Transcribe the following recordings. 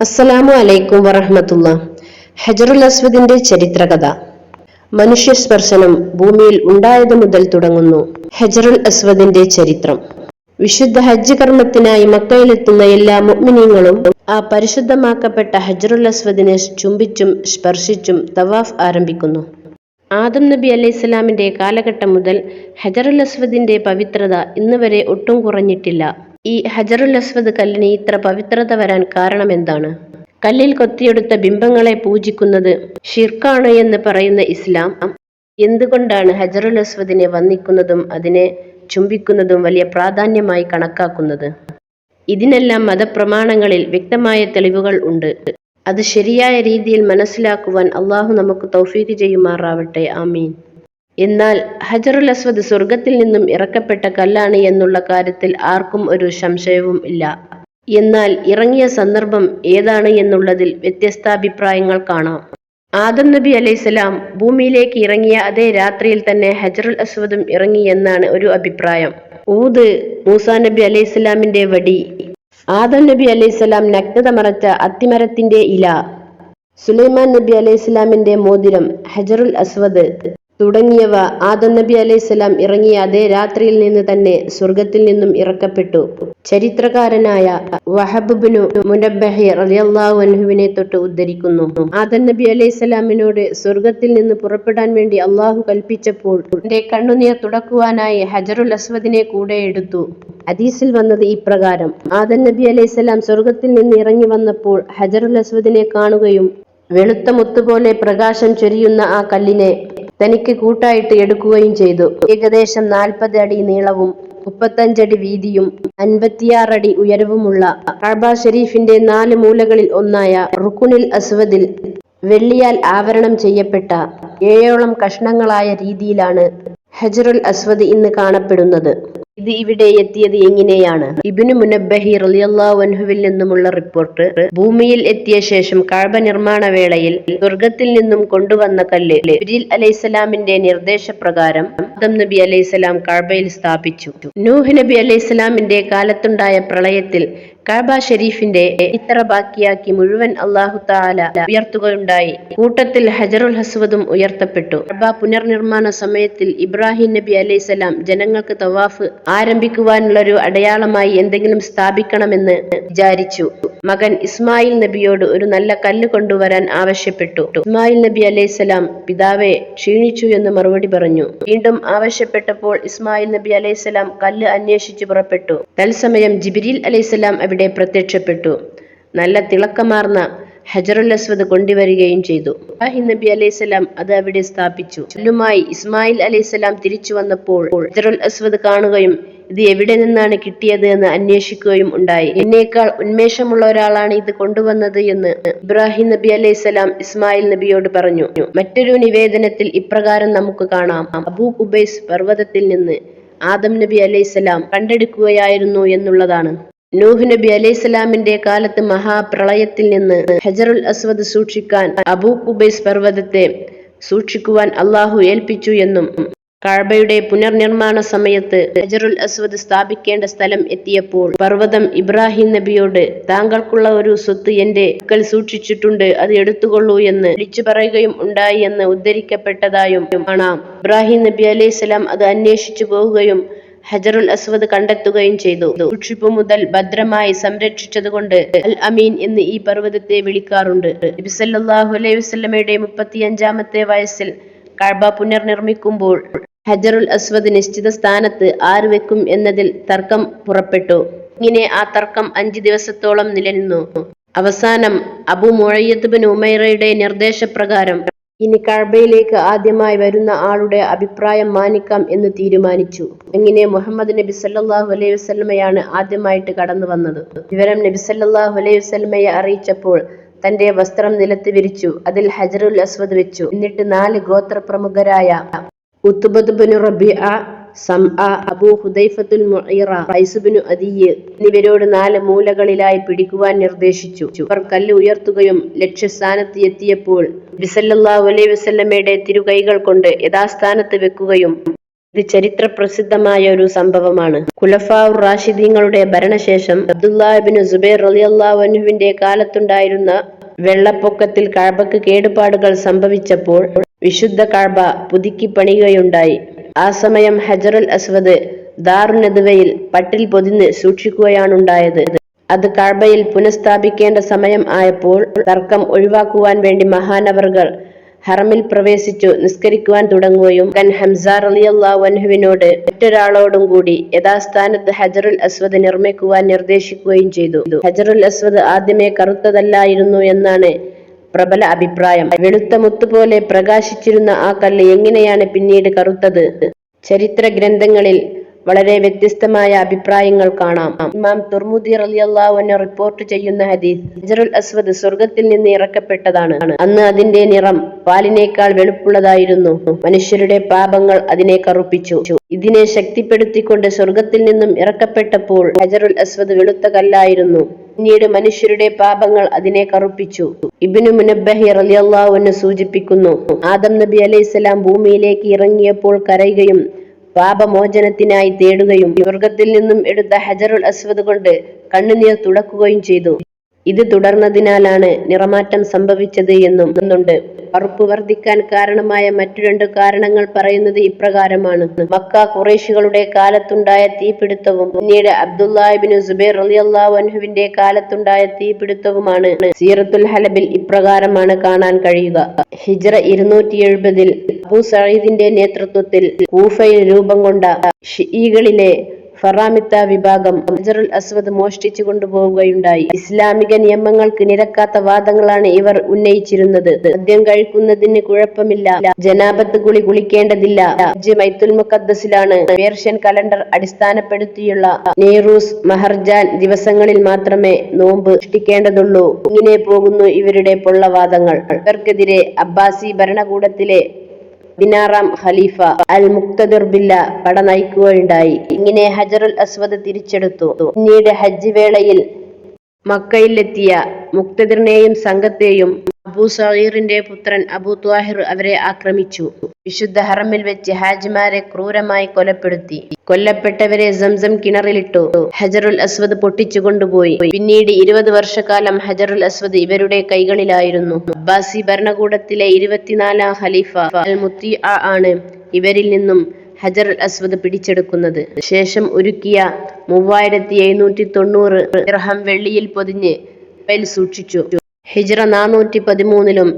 അസ്സലാമു അലൈക്കും വറഹമത്തുള്ള. ഹജറുൽ അസ്വദിന്റെ ചരിത്രകഥ. മനുഷ്യ സ്പർശനം ഭൂമിയിൽ ഉണ്ടായത് മുതൽ തുടങ്ങുന്നു ഹജറുൽ അസ്വദിന്റെ ചരിത്രം. വിശുദ്ധ ഹജ്ജ് കർമ്മത്തിനായി മക്കയിലെത്തുന്ന എല്ലാ മുഗ്മിനീങ്ങളും ആ പരിശുദ്ധമാക്കപ്പെട്ട ഹജറുൽ അസ്വദിനെ ചുംബിച്ചും സ്പർശിച്ചും തവാഫ് ആരംഭിക്കുന്നു. ആദം നബി അലൈഹിസ്സലാമിന്റെ കാലഘട്ടം മുതൽ ഹജറുൽ അസ്വദിന്റെ പവിത്രത ഇന്നുവരെ ഒട്ടും കുറഞ്ഞിട്ടില്ല. ഈ ഹജറുൽ അസ്വദ് കല്ലിന് ഇത്ര പവിത്രത വരാൻ കാരണം എന്താണ്? കല്ലിൽ കൊത്തിയെടുത്ത ബിംബങ്ങളെ പൂജിക്കുന്നത് ഷിർക്കാണ് എന്ന് പറയുന്ന ഇസ്ലാം. എന്തുകൊണ്ടാണ് ഹജറുൽ അസ്വദിനെ വന്ദിക്കുന്നതും അതിനെ ചുംബിക്കുന്നതും വലിയ പ്രാധാന്യമായി കണക്കാക്കുന്നത്? ഇതിനെല്ലാം മതപ്രമാണങ്ങളിൽ വ്യക്തമായ തെളിവുകൾ ഉണ്ട്. അത് ശരിയായ രീതിയിൽ മനസ്സിലാക്കുവാൻ അള്ളാഹു നമുക്ക് തൗഫീക്ക് ചെയ്യുമാറാവട്ടെ. ആമീൻ. എന്നാൽ ഹജറുൽ അസ്വദ് സ്വർഗത്തിൽ നിന്നും ഇറക്കപ്പെട്ട കല്ലാണ് എന്നുള്ള കാര്യത്തിൽ ആർക്കും ഒരു സംശയവും ഇല്ല. എന്നാൽ ഇറങ്ങിയ സന്ദർഭം ഏതാണ് എന്നുള്ളതിൽ വ്യത്യസ്താഭിപ്രായങ്ങൾ കാണാം. ആദം നബി അലൈഹിസ്സലാം ഭൂമിയിലേക്ക് ഇറങ്ങിയ അതേ രാത്രിയിൽ തന്നെ ഹജറുൽ അസ്വദും ഇറങ്ങി എന്നാണ് ഒരു അഭിപ്രായം. ഊത് മൂസാ നബി അലൈഹിസ്സലാമിന്റെ വടി. ആദം നബി അലൈഹിസ്സലാം നഗ്നത മറച്ച അത്തിമരത്തിന്റെ ഇല. സുലൈമാൻ നബി അലൈഹിസ്സലാമിന്റെ മോതിരം ഹജറുൽ അസ്വദ് തുടങ്ങിയവ ആദം നബി അലൈഹിസ്സലാം ഇറങ്ങിയ അതേ രാത്രിയിൽ നിന്ന് തന്നെ സ്വർഗത്തിൽ നിന്നും ഇറക്കപ്പെട്ടു. ചരിത്രകാരനായ വഹബുബിനു മുനബഹി റളിയല്ലാഹു അൻഹുവിനെ തൊട്ട് ഉദ്ധരിക്കുന്നു. ആദം നബി അലൈഹിസ്സലാമിനോട് സ്വർഗത്തിൽ നിന്ന് പുറപ്പെടാൻ വേണ്ടി അള്ളാഹു കൽപ്പിച്ചപ്പോൾ എന്റെ കണ്ണുനീർ തുടക്കുവാനായി ഹജറുൽ അസ്വദിനെ കൂടെ എടുത്തു. ഹദീസിൽ വന്നത് ഇപ്രകാരം ആദൻ നബി അലൈഹിസ്സലാം സ്വർഗത്തിൽ നിന്ന് ഇറങ്ങി വന്നപ്പോൾ ഹജറുൽ അസ്വദിനെ കാണുകയും വെളുത്ത മുത്തുപോലെ പ്രകാശം ചൊരിയുന്ന ആ കല്ലിനെ തനിക്ക് കൂട്ടായിട്ട് എടുക്കുകയും ചെയ്തു. ഏകദേശം നാൽപ്പത് അടി നീളവും മുപ്പത്തഞ്ചടി വീതിയും അൻപത്തിയാറടി ഉയരവുമുള്ള കഅബ ഷെരീഫിന്റെ നാല് മൂലകളിൽ ഒന്നായ റുക്കുണിൽ അസ്വദിൽ വെള്ളിയാൽ ആവരണം ചെയ്യപ്പെട്ട ഏഴോളം കഷ്ണങ്ങളായ രീതിയിലാണ് ഹജറുൽ അസ്വദ് ഇന്ന് കാണപ്പെടുന്നത്. ഇത് ഇവിടെ എത്തിയത് എങ്ങനെയാണ്? ഇബിനു മുനബഹി റളിയല്ലാഹു അൻഹുവിൽ നിന്നുമുള്ള റിപ്പോർട്ട്. ഭൂമിയിൽ എത്തിയ ശേഷം കഅബ നിർമ്മാണ വേളയിൽ സ്വർഗത്തിൽ നിന്നും കൊണ്ടുവന്ന കല്ല് ജിബ്രീൽ അലൈഹിസ്സലാമിന്റെ നിർദ്ദേശപ്രകാരം ആദം നബി അലൈഹിസ്സലാം കഅബയിൽ സ്ഥാപിച്ചു. നൂഹ് നബി അലൈഹിസ്സലാമിന്റെ കാലത്തുണ്ടായ പ്രളയത്തിൽ കാബ ഷെരീഫിന്റെ ഇത്ര ബാക്കിയാക്കി മുഴുവൻ അള്ളാഹു താല ഉയർത്തുകയുണ്ടായി. കൂട്ടത്തിൽ ഹജറുൽ ഹസ്വദും ഉയർത്തപ്പെട്ടു. കഅബ പുനർനിർമ്മാണ സമയത്തിൽ ഇബ്രാഹിം നബി അലൈഹിസ്സലാം ജനങ്ങൾക്ക് തവാഫ് ആരംഭിക്കുവാനുള്ള ഒരു അടയാളമായി എന്തെങ്കിലും സ്ഥാപിക്കണമെന്ന് വിചാരിച്ചു. മകൻ ഇസ്മായിൽ നബിയോട് ഒരു നല്ല കല്ല് കൊണ്ടുവരാൻ ആവശ്യപ്പെട്ടു. ഇസ്മായിൽ നബി അലൈഹിസ്സലാം പിതാവെ ക്ഷീണിച്ചു എന്ന് മറുപടി പറഞ്ഞു. വീണ്ടും ആവശ്യപ്പെട്ടപ്പോൾ ഇസ്മായിൽ നബി അലൈഹിസ്സലാം കല്ല് അന്വേഷിച്ചു പുറപ്പെട്ടു. തത്സമയം ജിബിരിൽ അലൈഹിസ്സലാം അവിടെ പ്രത്യക്ഷപ്പെട്ടു. നല്ല തിളക്കമാർന്ന ഹജറുൽ അസ്വദ് കൊണ്ടുവരികയും ചെയ്തു. ഇബ്രാഹിം നബി അലൈഹിസ്സലാം അത് അവിടെ സ്ഥാപിച്ചു. ചൊല്ലുമായി ഇസ്മായിൽ അലൈഹിസ്സലാം തിരിച്ചു വന്നപ്പോൾ ഹജറുൽ അസ്വദ് കാണുകയും ഇത് എവിടെ നിന്നാണ് കിട്ടിയത് എന്ന് അന്വേഷിക്കുകയും ഉണ്ടായി. എന്നേക്കാൾ ഉന്മേഷമുള്ള ഒരാളാണ് ഇത് കൊണ്ടുവന്നത് എന്ന് ഇബ്രാഹിം നബി അലൈഹിസ്സലാം ഇസ്മായിൽ നബിയോട് പറഞ്ഞു. മറ്റൊരു നിവേദനത്തിൽ ഇപ്രകാരം നമുക്ക് കാണാം. അബൂ കുബൈസ് പർവതത്തിൽ നിന്ന് ആദം നബി അലൈഹിസ്സലാം കണ്ടെടുക്കുകയായിരുന്നു എന്നുള്ളതാണ്. നൂഹ് നബി അലൈഹി സ്വലാമിന്റെ കാലത്ത് മഹാപ്രളയത്തിൽ നിന്ന് ഹജറുൽ അസ്വദ് സൂക്ഷിക്കാൻ അബൂ കുബൈസ് പർവതത്തെ സൂക്ഷിക്കുവാൻ അള്ളാഹു ഏൽപ്പിച്ചു എന്നും കഅബയുടെ പുനർനിർമ്മാണ സമയത്ത് ഹജറുൽ അസ്വദ് സ്ഥാപിക്കേണ്ട സ്ഥലം എത്തിയപ്പോൾ പർവതം ഇബ്രാഹിം നബിയോട് താങ്കൾക്കുള്ള ഒരു സ്വത്ത് എന്റെ മക്കൾ സൂക്ഷിച്ചിട്ടുണ്ട് അത് എടുത്തുകൊള്ളൂ എന്ന് വിളിച്ചു പറയുകയും ഉണ്ടായി എന്ന് ഉദ്ധരിക്കപ്പെട്ടതായും കാണാം. ഇബ്രാഹിം നബി അലൈഹിസ്സലാം അത് അന്വേഷിച്ചു പോവുകയും ഹജറുൽ അസ്വദ് കണ്ടെത്തുകയും ചെയ്തു. സൂക്ഷിപ്പ് മുതൽ ഭദ്രമായി സംരക്ഷിച്ചതുകൊണ്ട് അൽ അമീൻ എന്ന് ഈ പർവതത്തെ വിളിക്കാറുണ്ട്. നബി സല്ലല്ലാഹു അലൈഹി വസല്ലമയുടെ മുപ്പത്തിയഞ്ചാമത്തെ വയസ്സിൽ കഴബ പുനർനിർമ്മിക്കുമ്പോൾ ഹജറുൽ അസ്വദ് നിശ്ചിത സ്ഥാനത്ത് ആര് വെക്കും എന്നതിൽ തർക്കം പുറപ്പെട്ടു. ഇങ്ങനെ ആ തർക്കം അഞ്ചു ദിവസത്തോളം നിലനിന്നു. അവസാനം അബു മുഴയ്യത്ത് ബിൻ ഉമൈറയുടെ നിർദ്ദേശപ്രകാരം ഇനി കഅബയിലേക്ക് ആദ്യമായി വരുന്ന ആളുടെ അഭിപ്രായം മാനിക്കാം എന്ന് തീരുമാനിച്ചു. ഇങ്ങനെ മുഹമ്മദ് നബി സല്ലാഹു അലൈഹി വസ്ലമയാണ് ആദ്യമായിട്ട് കടന്നു വന്നത്? വിവരം നബി സല്ലാഹു അലൈഹി വസ്ലമയെ അറിയിച്ചപ്പോൾ തന്റെ വസ്ത്രം നിലത്ത് വിരിച്ചു അതിൽ ഹജറുൽ അസ്വദ് വെച്ചു. എന്നിട്ട് നാല് ഗോത്ര പ്രമുഖരായ ഉത്തുബദ് റബിഅ സംഅ അബൂ ഹുദൈഫത്തുൽ മുഈറ ഖൈസ് ബിനു അദിയ് എന്നിവരോട് നാല് മൂലകളിലായി പിടിക്കുവാൻ നിർദ്ദേശിച്ചു. അവർ കല്ല് ഉയർത്തുകയും ലക്ഷ്യസ്ഥാനത്ത് എത്തിയപ്പോൾ അലൈഹി വസല്ലമയുടെ തിരുകൈകൾ കൊണ്ട് യഥാസ്ഥാനത്ത് വെക്കുകയും ഇത് ചരിത്ര പ്രസിദ്ധമായ ഒരു സംഭവമാണ്. ഖുലഫാഉർ റാഷിദീങ്ങളുടെ ഭരണശേഷം അബ്ദുല്ലാഹിബിന് സുബൈർ അള്ളാഹുവിന്റെ കാലത്തുണ്ടായിരുന്ന വെള്ളപ്പൊക്കത്തിൽ കഴബക്ക് കേടുപാടുകൾ സംഭവിച്ചപ്പോൾ വിശുദ്ധ കഴബ പുതുക്കി പണിയുകയുണ്ടായി ആ സമയം ഹജറുൽ അസ്വദ് ദാറുനദുവയിൽ പട്ടിൽ പൊതിഞ്ഞ് സൂക്ഷിക്കുകയാണുണ്ടായത്. അത് കഴബയിൽ പുനഃസ്ഥാപിക്കേണ്ട സമയം ആയപ്പോൾ തർക്കം ഒഴിവാക്കുവാൻ വേണ്ടി മഹാനവറുകൾ ഹറമിൽ പ്രവേശിച്ചു നിസ്കരിക്കുവാൻ തുടങ്ങുകയും കൻ ഹംസ റളിയല്ലാഹു അൻഹുവിനോട് മറ്റൊരാളോടും കൂടി യഥാസ്ഥാനത്ത് ഹജറുൽ അസ്വദ് നിർമ്മിക്കുവാൻ നിർദ്ദേശിക്കുകയും ചെയ്തു. ഹജറുൽ അസ്വദ് ആദ്യമേ കറുത്തതല്ലായിരുന്നു എന്നാണ് പ്രബല അഭിപ്രായം. വെളുത്ത മുത്തുപോലെ പ്രകാശിച്ചിരുന്ന ആ കല്ല് എങ്ങനെയാണ് പിന്നീട് കറുത്തത്? ചരിത്ര ഗ്രന്ഥങ്ങളിൽ വളരെ വ്യത്യസ്തമായ അഭിപ്രായങ്ങൾ കാണാം. ഇമാം തുർമുദി അൻഹു റിപ്പോർട്ട് ചെയ്യുന്ന ഹദീസ് ഹജറുൽ അസ്വദ് സ്വർഗത്തിൽ നിന്ന് ഇറക്കപ്പെട്ടതാണ്. അന്ന് അതിന്റെ നിറം പാലിനേക്കാൾ വെളുപ്പുള്ളതായിരുന്നു. മനുഷ്യരുടെ പാപങ്ങൾ അതിനെ കറുപ്പിച്ചു. ഇതിനെ ശക്തിപ്പെടുത്തിക്കൊണ്ട് സ്വർഗത്തിൽ നിന്നും ഇറക്കപ്പെട്ടപ്പോൾ ഹജറുൽ അസ്വദ് വെളുത്ത കല്ലായിരുന്നു. പിന്നീട് മനുഷ്യരുടെ പാപങ്ങൾ അതിനെ കറുപ്പിച്ചു. ഇബിനു മുനബ്ബഹി റളിയല്ലാഹു അൻഹു സൂചിപ്പിക്കുന്നു ആദം നബി അലൈഹിസ്സലാം ഭൂമിയിലേക്ക് ഇറങ്ങിയപ്പോൾ കരയുകയും പാപമോചനത്തിനായി തേടുകയും സ്വർഗത്തിൽ നിന്നും എടുത്ത ഹജറുൽ അസ്വദ് കൊണ്ട് കണ്ണുനീർ തുടക്കുകയും ചെയ്തു. ഇത് തുടർന്നതിനാലാണ് നിറമാറ്റം സംഭവിച്ചത് എന്നും അറുപ്പ് കറുപ്പ് വർദ്ധിക്കാൻ കാരണമായ മറ്റു രണ്ട് കാരണങ്ങൾ പറയുന്നത് ഇപ്രകാരമാണ്. മക്ക കുറേശികളുടെ കാലത്തുണ്ടായ തീപിടുത്തവും പിന്നീട് അബ്ദുല്ലാഹിബിന് സുബൈർ റളിയല്ലാഹു അൻഹുവിന്റെ കാലത്തുണ്ടായ തീപിടുത്തവുമാണ്. സീറത്തുൽ ഹലബിൽ ഇപ്രകാരമാണ് കാണാൻ കഴിയുക. ഹിജ്റ ഇരുന്നൂറ്റി എഴുപതിൽ അബു സഈദിന്റെ നേതൃത്വത്തിൽ കൂഫയിൽ രൂപം കൊണ്ട ഷിഈകളിലെ ഫറാമിത്ത വിഭാഗം ഹജറുൽ അസ്വദ് മോഷ്ടിച്ചു കൊണ്ടുപോവുകയുണ്ടായി. ഇസ്ലാമിക നിയമങ്ങൾക്ക് നിരക്കാത്ത വാദങ്ങളാണ് ഇവർ ഉന്നയിച്ചിരുന്നത്. മദ്യം കഴിക്കുന്നതിന് കുഴപ്പമില്ല. ജനാപത്ത് കുളി കുളിക്കേണ്ടതില്ല. മൈത്തുൽ മുക്കദ്സിലാണ് പേർഷ്യൻ കലണ്ടർ അടിസ്ഥാനപ്പെടുത്തിയുള്ള നെയ്റൂസ് മഹർജാൻ ദിവസങ്ങളിൽ മാത്രമേ നോമ്പ് സൃഷ്ടിക്കേണ്ടതുള്ളൂ. ഇങ്ങനെ പോകുന്നു ഇവരുടെ പൊള്ളവാദങ്ങൾ. ഇവർക്കെതിരെ അബ്ബാസി ഭരണകൂടത്തിലെ പതിനാറാം ഖലീഫ അൽ മുക്തദിർ ബില്ല പട നയിക്കുകയുണ്ടായി ഇങ്ങനെ ഹജറുൽ അസ്വദ് തിരിച്ചെടുത്തു. പിന്നീട് ഹജ്ജ് വേളയിൽ മക്കയിലെത്തിയ മുക്തദിറിനെയും സംഘത്തെയും അബൂ സഹീറിന്റെ പുത്രൻ അബൂ ത്വാഹിർ അവരെ ആക്രമിച്ചു. വിശുദ്ധ ഹറമിൽ വെച്ച് ഹാജിമാരെ ക്രൂരമായി കൊലപ്പെടുത്തി. കൊല്ലപ്പെട്ടവരെ സംസം കിണറിലിട്ടു. ഹജറുൽ അസ്വദ് പൊട്ടിച്ചു കൊണ്ടുപോയി. പിന്നീട് ഇരുപത് വർഷക്കാലം ഹജറുൽ അസ്വദ് ഇവരുടെ കൈകളിലായിരുന്നു. അബ്ബാസി ഭരണകൂടത്തിലെ ഇരുപത്തിനാലാം ഖലീഫ അൽ മുത്തി ആണ്. ഇവരിൽ നിന്നും ഹജർ അസ്വദ് പിടിച്ചെടുക്കുന്നത്. ശേഷം ഒരുക്കിയ മൂവായിരത്തി എഴുന്നൂറ്റി തൊണ്ണൂറ് ദിർഹം വെള്ളിയിൽ പൊതിഞ്ഞ് കപ്പലിൽ സൂക്ഷിച്ചു. ഹിജ്റ നാനൂറ്റി പതിമൂന്നിലും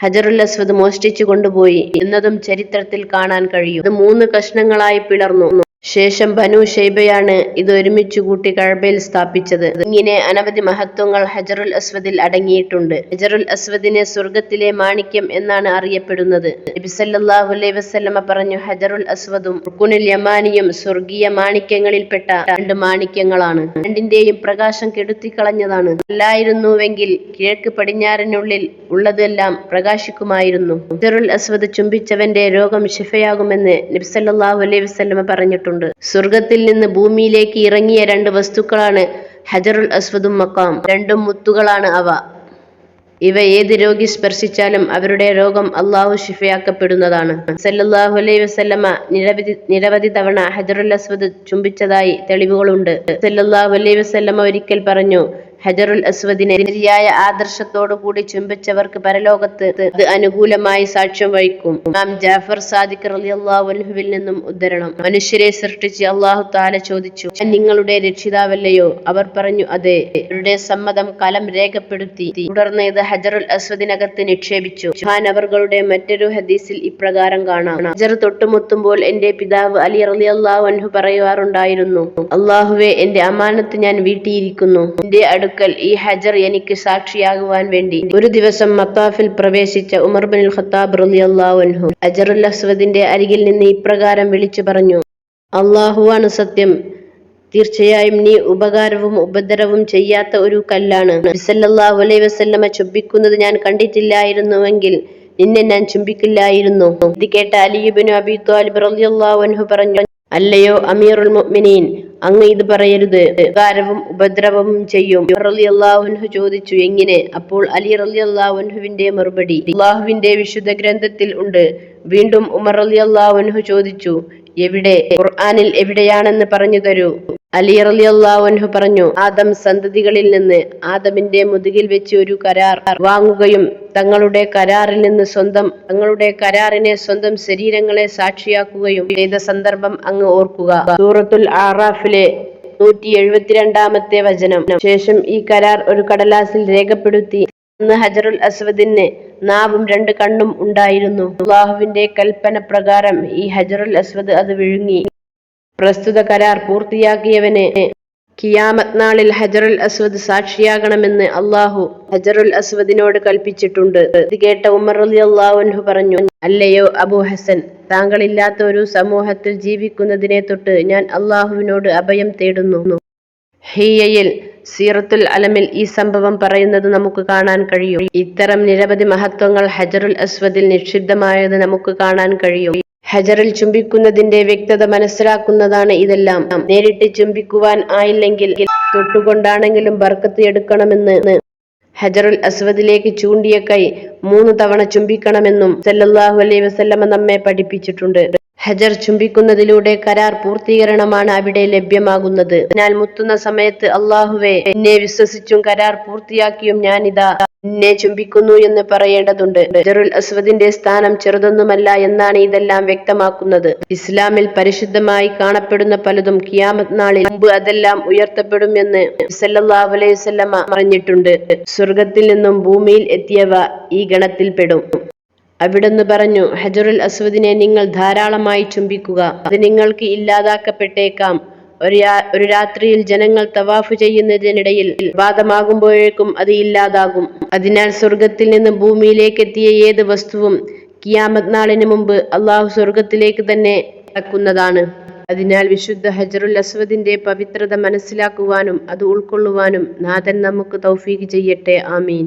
ഹജറുൽ അസ്വദ് മോഷ്ടിച്ചു കൊണ്ടുപോയി എന്നതും ചരിത്രത്തിൽ കാണാൻ കഴിയും. ഇത് മൂന്ന് കഷ്ണങ്ങളായി പിളർന്നു. ശേഷം ബനു ഷെയ്ബയാണ് ഇത് ഒരുമിച്ചു കൂട്ടി കഴബയിൽ സ്ഥാപിച്ചത്. ഇങ്ങനെ അനവധി മഹത്വങ്ങൾ ഹജറുൽ അസ്വദിൽ അടങ്ങിയിട്ടുണ്ട്. ഹജറുൽ അസ്വദിനെ സ്വർഗത്തിലെ മാണിക്യം എന്നാണ് അറിയപ്പെടുന്നത്. നബിസല്ലാഹു അലൈഹി വസല്ലമ പറഞ്ഞു ഹജറുൽ അസ്വദും റുക്കുനിൽ യമാനിയും സ്വർഗീയ മാണിക്യങ്ങളിൽപ്പെട്ട രണ്ട് മാണിക്യങ്ങളാണ്. രണ്ടിന്റെയും പ്രകാശം കെടുത്തിക്കളഞ്ഞതാണ്. അല്ലായിരുന്നുവെങ്കിൽ കിഴക്ക് പടിഞ്ഞാറിനുള്ളിൽ ഉള്ളതെല്ലാം പ്രകാശിക്കുമായിരുന്നു. ഹജറുൽ അസ്വദ് ചുംബിച്ചവന്റെ രോഗം ശിഫയാകുമെന്ന് നബിസല്ലാഹു അലൈഹി വസല്ലമ പറഞ്ഞിട്ടുണ്ട്. സ്വർഗത്തിൽ നിന്ന് ഭൂമിയിലേക്ക് ഇറങ്ങിയ രണ്ട് വസ്തുക്കളാണ് ഹജറുൽ അസ്വദും മക്കാം രണ്ടും മുത്തുകളാണ് അവ. ഇവ ഏത് രോഗി സ്പർശിച്ചാലും അവരുടെ രോഗം അള്ളാഹു ശിഫയാക്കപ്പെടുന്നതാണ്. സല്ലാഹു അലൈ വസല്ലമ നിരവധി നിരവധി തവണ ഹജറുൽ അസ്വദ് ചുംബിച്ചതായി തെളിവുകളുണ്ട്. സല്ലാഹു അലൈ വസല്ലമ ഒരിക്കൽ പറഞ്ഞു ഹജറുൽ അസ്വദിനെ ശരിയായ ആദർശത്തോടു കൂടി ചുംബിച്ചവർക്ക് പരലോകത്ത് അത് അനുകൂലമായി സാക്ഷ്യം വഹിക്കും. ഇമാം ജാഫർ സാദിഖ് റളിയല്ലാഹു അൻഹുവിൽ നിന്നും ഉദ്ധരണം. മനുഷ്യരെ സൃഷ്ടിച്ച് അള്ളാഹു താല ചോദിച്ചു "ഞാൻ നിങ്ങളുടെ രക്ഷിതാവല്ലയോ? അവർ പറഞ്ഞു അതെ. അവരുടെ സമ്മതം കലം രേഖപ്പെടുത്തി. തുടർന്ന് ഇത് ഹജറുൽ അസ്വദിനകത്ത് നിക്ഷേപിച്ചു. മഹാനവറുകളുടെ മറ്റൊരു ഹദീസിൽ ഇപ്രകാരം കാണാം. ഹജർ തൊട്ടുമുത്തുമ്പോൾ എന്റെ പിതാവ് അലി റളിയല്ലാഹു അൻഹു പറയുവാറുണ്ടായിരുന്നു അള്ളാഹുവെ എന്റെ അമാനത്ത് ഞാൻ വീട്ടിയിരിക്കുന്നു. എന്റെ അടുക്കൽ ഈ ഹജർ എനിക്ക് സാക്ഷിയാകുവാൻ വേണ്ടി. ഒരു ദിവസം മത്താഫിൽ പ്രവേശിച്ച ഉമർ ബിൻ ഖത്താബ് റളിയല്ലാഹു അൻഹു അജറുൽ അസ്വദിന്റെ അരികിൽ നിന്ന് ഇപ്രകാരം വിളിച്ചു പറഞ്ഞു അള്ളാഹുവാണ് സത്യം. തീർച്ചയായും നീ ഉപകാരവും ഉപദ്രവവും ചെയ്യാത്ത ഒരു കല്ലാണ്. ബിസല്ലാഹു അലൈഹി വസല്ലമ ചുംബിക്കുന്നത് ഞാൻ കണ്ടിട്ടില്ലായിരുന്നുവെങ്കിൽ നിന്നെ ഞാൻ ചുംബിക്കില്ലായിരുന്നു. ഇത് കേട്ട അലിയുബിനു അബി ത്വാലിബ് റളിയല്ലാഹു അൻഹു പറഞ്ഞു അല്ലയോ അമീറുൽ മുഅ്മിനീൻ അങ്ങ് ഇത് പറയരുത്. ഉപകാരവും ഉപദ്രവവും ചെയ്യും. റളിയല്ലാഹുൻഹു ചോദിച്ചു എങ്ങനെ? അപ്പോൾ അലി റളിയല്ലാഹുൻഹുവിന്റെ മറുപടി അള്ളാഹുവിന്റെ വിശുദ്ധ ഗ്രന്ഥത്തിൽ ഉണ്ട്. വീണ്ടും ഉമർ അലി അള്ളാഹുൻഹു ചോദിച്ചു എവിടെ? ഖുർആാനിൽ എവിടെയാണെന്ന് പറഞ്ഞു തരൂ. അലി റളിയല്ലാഹുൻഹു പറഞ്ഞു ആദം സന്തതികളിൽ നിന്ന് ആദമിന്റെ മുതുകിൽ വെച്ച് ഒരു കരാർ വാങ്ങുകയും തങ്ങളുടെ കരാറിൽ നിന്ന് സ്വന്തം തങ്ങളുടെ കരാറിനെ സ്വന്തം ശരീരങ്ങളെ സാക്ഷിയാക്കുകയും ചെയ്ത സന്ദർഭം അങ്ങ് ഓർക്കുക. സൂറത്തുൽ ആറാഫിലെ നൂറ്റി എഴുപത്തിരണ്ടാമത്തെ വചനം. ശേഷം ഈ കരാർ ഒരു കടലാസിൽ രേഖപ്പെടുത്തി. അന്ന് ഹജറുൽ അസ്വദിന് നാവും രണ്ട് കണ്ണും ഉണ്ടായിരുന്നു. അള്ളാഹുവിന്റെ കൽപ്പന പ്രകാരം ഈ ഹജറുൽ അസ്വദ് അത് വിഴുങ്ങി. പ്രസ്തുത കരാർ പൂർത്തിയാക്കിയവന് കിയാമത് നാളിൽ ഹജറുൽ അസ്വദ് സാക്ഷിയാകണമെന്ന് അള്ളാഹു ഹജറുൽ അസ്വദിനോട് കൽപ്പിച്ചിട്ടുണ്ട്. ഇത് കേട്ട ഉമർ അലി അള്ളാഹുൻഹു പറഞ്ഞു അല്ലയോ അബു ഹസൻ താങ്കളില്ലാത്ത ഒരു സമൂഹത്തിൽ ജീവിക്കുന്നതിനെ തൊട്ട് ഞാൻ അള്ളാഹുവിനോട് അഭയം തേടുന്നു. ഹിയയിൽ സീറത്തുൽ അലമിൽ ഈ സംഭവം പറയുന്നത് നമുക്ക് കാണാൻ കഴിയും. ഇത്തരം നിരവധി മഹത്വങ്ങൾ ഹജറുൽ അസ്വദിൽ നിക്ഷിപ്തമായത് നമുക്ക് കാണാൻ കഴിയും. ഹജറിൽ ചുംബിക്കുന്നതിന്റെ വ്യക്തത മനസ്സിലാക്കുന്നതാണ് ഇതെല്ലാം. നേരിട്ട് ചുംബിക്കുവാൻ ആയില്ലെങ്കിൽ തൊട്ടുകൊണ്ടാണെങ്കിലും ബർക്കത്ത് എടുക്കണമെന്ന് ഹജറുൽ അസ്വദിലേക്ക് ചൂണ്ടിയ കൈ മൂന്ന് തവണ ചുംബിക്കണമെന്നും സല്ലല്ലാഹു അലൈഹി വസല്ലമ നമ്മെ പഠിപ്പിച്ചിട്ടുണ്ട്. ഹജർ ചുംബിക്കുന്നതിലൂടെ കരാർ പൂർത്തീകരണമാണ് അവിടെ ലഭ്യമാകുന്നത്. അതിനാൽ മുത്തുന്ന സമയത്ത് അള്ളാഹുവെ എന്നെ വിശ്വസിച്ചും കരാർ പൂർത്തിയാക്കിയും ഞാനിതാ എന്നെ ചുംബിക്കുന്നു എന്ന് പറയേണ്ടതുണ്ട്. ഹജറുൽ അസ്വദിന്റെ സ്ഥാനം ചെറുതൊന്നുമല്ല എന്നാണ് ഇതെല്ലാം വ്യക്തമാക്കുന്നത്. ഇസ്ലാമിൽ പരിശുദ്ധമായി കാണപ്പെടുന്ന പലതും കിയാമത് നാളിൽ മുമ്പ് അതെല്ലാം ഉയർത്തപ്പെടും എന്ന് സല്ലല്ലാഹു അലൈഹി പറഞ്ഞിട്ടുണ്ട്. സ്വർഗത്തിൽ നിന്നും ഭൂമിയിൽ എത്തിയവ ഈ ഗണത്തിൽപ്പെടും. അവിടുന്ന് പറഞ്ഞു ഹജറുൽ അസ്വദിനെ നിങ്ങൾ ധാരാളമായി ചുംബിക്കുക. അത് നിങ്ങൾക്ക് ഇല്ലാതാക്കപ്പെട്ടേക്കാം. ഒരു ഒരു രാത്രിയിൽ ജനങ്ങൾ തവാഫ് ചെയ്യുന്നതിനിടയിൽ വാദമാകുമ്പോഴേക്കും അത് ഇല്ലാതാകും. അതിനാൽ സ്വർഗത്തിൽ നിന്ന് ഭൂമിയിലേക്ക് എത്തിയ ഏത് വസ്തുവും കിയാമത് നാളിന് മുമ്പ് അള്ളാഹു സ്വർഗത്തിലേക്ക് തന്നെ അക്കുന്നതാണ് അതിനാൽ വിശുദ്ധ ഹജറുൽ അസ്വദിന്റെ പവിത്രത മനസ്സിലാക്കുവാനും അത് ഉൾക്കൊള്ളുവാനും നാഥൻ നമുക്ക് തൗഫീഖ് ചെയ്യട്ടെ. ആമീൻ.